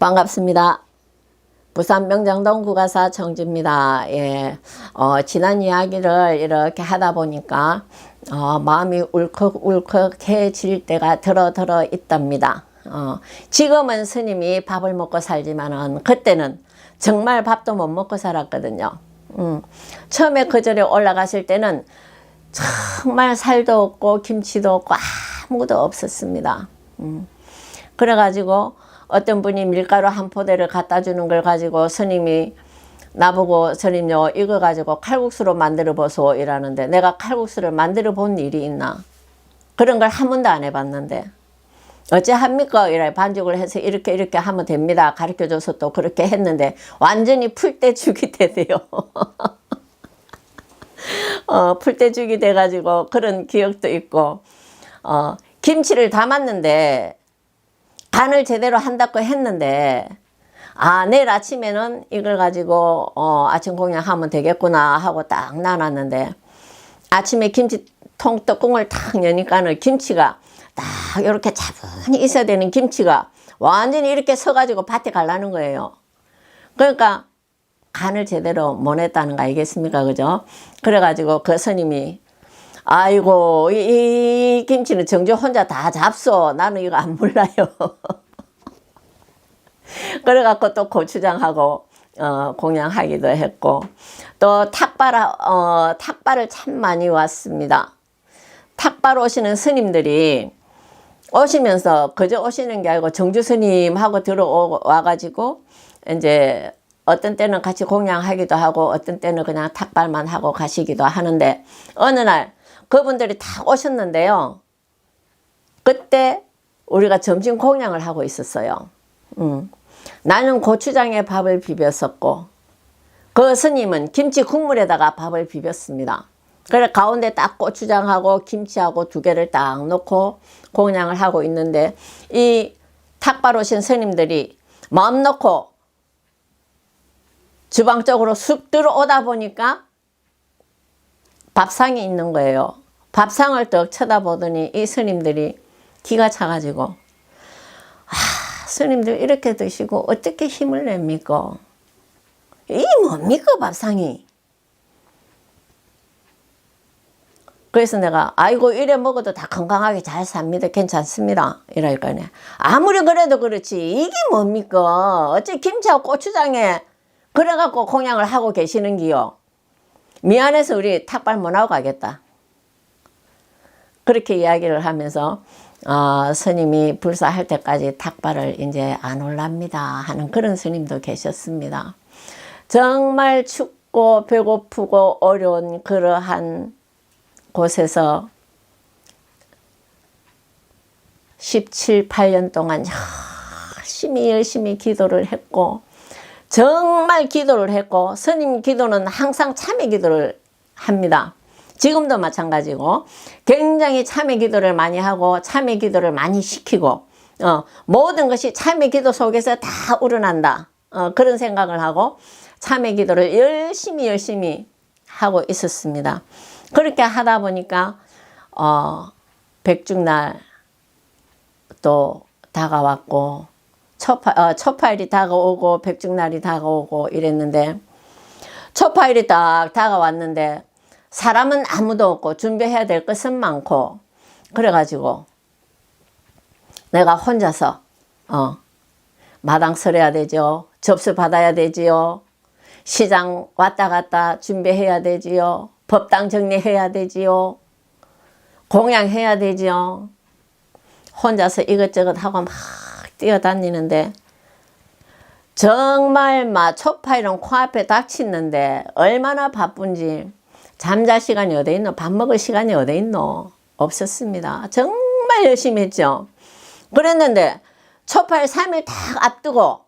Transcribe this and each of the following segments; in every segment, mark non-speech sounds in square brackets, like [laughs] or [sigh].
반갑습니다. 부산 명장동 구가사 청주입니다. 예, 어, 지난 이야기를 이렇게 하다 보니까 어, 마음이 울컥울컥해질 때가 들어 들어 있답니다. 어, 지금은 스님이 밥을 먹고 살지만은 그때는 정말 밥도 못 먹고 살았거든요. 음, 처음에 그 절에 올라갔을 때는 정말 살도 없고 김치도 없고 아무것도 없었습니다. 음. 그래가지고 어떤 분이 밀가루 한 포대를 갖다 주는 걸 가지고 스님이 나보고 스님요 이거 가지고 칼국수로 만들어 보소 이라는데 내가 칼국수를 만들어 본 일이 있나? 그런 걸 한 번도 안 해봤는데 어째 합니까? 이래 반죽을 해서 이렇게 이렇게 하면 됩니다. 가르쳐 줘서 또 그렇게 했는데 완전히 풀떼죽이 되대요. [laughs] 어, 풀떼죽이 돼가지고 그런 기억도 있고 어, 김치를 담았는데 간을 제대로 한다고 했는데 아 내일 아침에는 이걸 가지고 어, 아침 공양하면 되겠구나 하고 딱 놔놨는데 아침에 김치통 뚜껑을 탁 여니까는 김치가 딱 이렇게 차분히 있어야 되는 김치가 완전히 이렇게 서가지고 밭에 갈라는 거예요. 그러니까 간을 제대로 못 했다는 거 알겠습니까? 그죠? 그래가지고 그 스님이 아이고 이, 이 김치는 정조 혼자 다 잡소. 나는 이거 안 몰라요. [laughs] 그래갖고 또 고추장하고 어, 공양하기도 했고 또 탁발 어, 탁발을 참 많이 왔습니다. 탁발 오시는 스님들이 오시면서 그저 오시는 게 아니고 정주 스님하고 들어와 가지고 이제 어떤 때는 같이 공양하기도 하고 어떤 때는 그냥 탁발만 하고 가시기도 하는데 어느 날 그분들이 다 오셨는데요. 그때 우리가 점심 공양을 하고 있었어요. 음. 나는 고추장에 밥을 비볐었고 그 스님은 김치 국물에다가 밥을 비볐습니다. 그래 가운데 딱 고추장하고 김치하고 두 개를 딱 놓고 공양을 하고 있는데 이 탁발 오신 스님들이 마음 놓고 주방 쪽으로 쑥 들어오다 보니까 밥상이 있는 거예요. 밥상을 떡 쳐다보더니 이 스님들이 기가 차가지고 아 스님들 이렇게 드시고 어떻게 힘을 냅니까? 이 뭡니까 밥상이? 그래서 내가 아이고 이래 먹어도 다 건강하게 잘 삽니다. 괜찮습니다. 이럴거네 아무리 그래도 그렇지. 이게 뭡니까? 어째 김치하고 고추장에 그래갖고 공양을 하고 계시는 기요? 미안해서 우리 탁발 못 하고 가겠다 그렇게 이야기를 하면서 어, 스님이 불사할 때까지 탁발을 이제 안 올랍니다 하는 그런 스님도 계셨습니다. 정말 춥고 배고프고 어려운 그러한 곳에서 17, 8년 동안 열심히 열심히 기도를 했고 정말 기도를 했고 스님 기도는 항상 참회 기도를 합니다. 지금도 마찬가지고 굉장히 참회 기도를 많이 하고 참회 기도를 많이 시키고 어, 모든 것이 참회 기도 속에서 다 우러난다. 어, 그런 생각을 하고 참회 기도를 열심히 열심히 하고 있었습니다. 그렇게 하다 보니까 어, 백중날 또 다가왔고 초파, 어, 초파일이 다가오고 백중날이 다가오고 이랬는데 초파일이 딱 다가왔는데 사람은 아무도 없고 준비해야 될 것은 많고. 그래가지고 내가 혼자서 어 마당 설해야 되죠 접수 받아야 되지요. 시장 왔다 갔다 준비해야 되지요. 법당 정리해야 되지요. 공양해야 되지요. 혼자서 이것저것 하고 막 뛰어다니는데 정말 막 초파이랑 코앞에 닥치는데 얼마나 바쁜지 잠잘 시간이 어디 있노? 밥 먹을 시간이 어디 있노? 없었습니다. 정말 열심히 했죠. 그랬는데 초팔 3일 딱 앞두고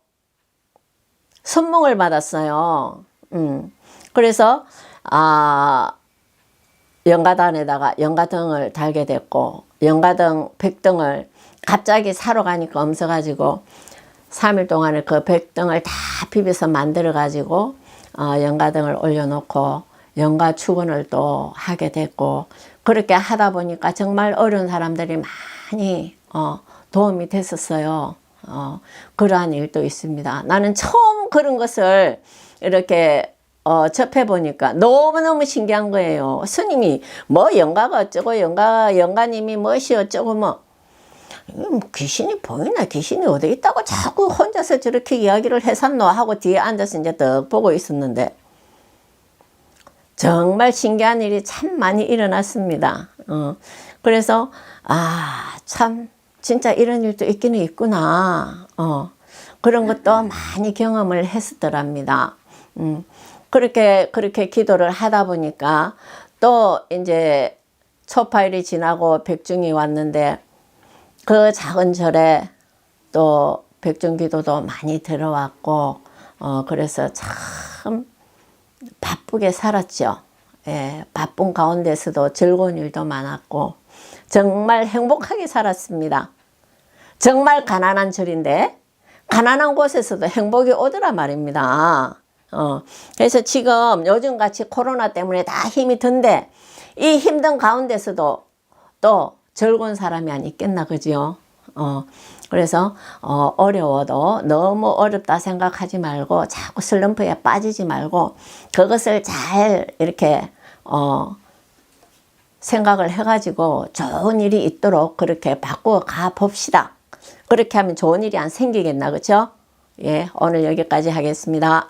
선몽을 받았어요. 음. 그래서 아 연가단에다가 연가등을 달게 됐고 연가등 백등을 갑자기 사러 가니까 없어 가지고 3일 동안에 그 백등을 다 비벼서 만들어 가지고 어, 연가등을 올려놓고 연가 축원을 또 하게 됐고 그렇게 하다 보니까 정말 어려운 사람들이 많이 어, 도움이 됐었어요. 어, 그러한 일도 있습니다. 나는 처음 그런 것을 이렇게 어, 접해보니까 너무너무 신기한 거예요. 스님이 뭐 영가가 어쩌고 영가, 영가님이 뭐시 어쩌고 뭐 음, 귀신이 보이나 귀신이 어디 있다고 자꾸 혼자서 저렇게 이야기를 해산노 하고 뒤에 앉아서 이제 떡 보고 있었는데 정말 신기한 일이 참 많이 일어났습니다. 어, 그래서 아 참 진짜 이런 일도 있기는 있구나. 어, 그런 것도 많이 경험을 했었더랍니다. 음, 그렇게 그렇게 기도를 하다 보니까 또 이제 초파일이 지나고 백중이 왔는데 그 작은 절에 또 백중기도도 많이 들어왔고 어 그래서 참 바쁘게 살았죠. 예, 바쁜 가운데서도 즐거운 일도 많았고 정말 행복하게 살았습니다. 정말 가난한 절인데 가난한 곳에서도 행복이 오더라 말입니다. 어, 그래서 지금 요즘 같이 코로나 때문에 다 힘이 든데 이 힘든 가운데서도 또 즐거운 사람이 안 있겠나 그죠? 어, 그래서 어, 어려워도 너무 어렵다 생각하지 말고 자꾸 슬럼프에 빠지지 말고 그것을 잘 이렇게 어, 생각을 해가지고 좋은 일이 있도록 그렇게 바꾸어 가 봅시다. 그렇게 하면 좋은 일이 안 생기겠나 그죠? 예, 오늘 여기까지 하겠습니다.